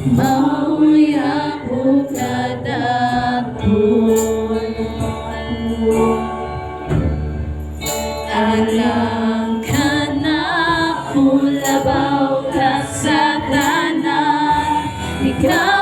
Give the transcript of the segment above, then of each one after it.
Bawi ako kadatuan Alam ka na kung Ikaw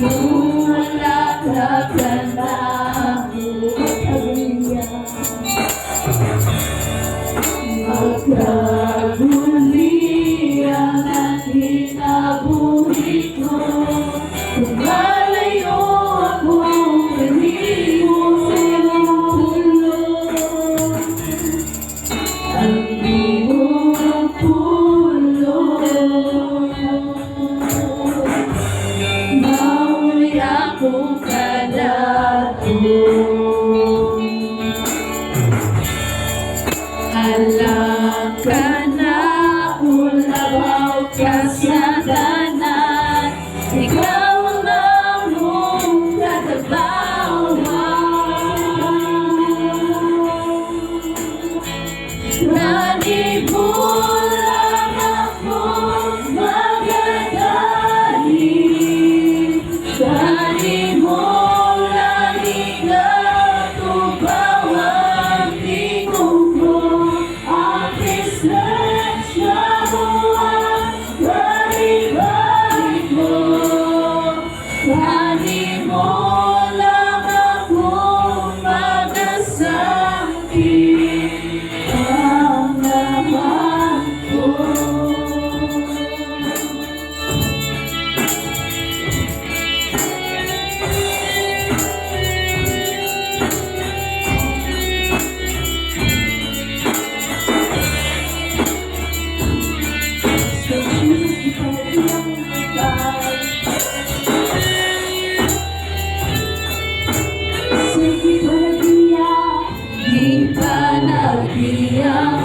Kung wala He. Maria.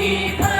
一杯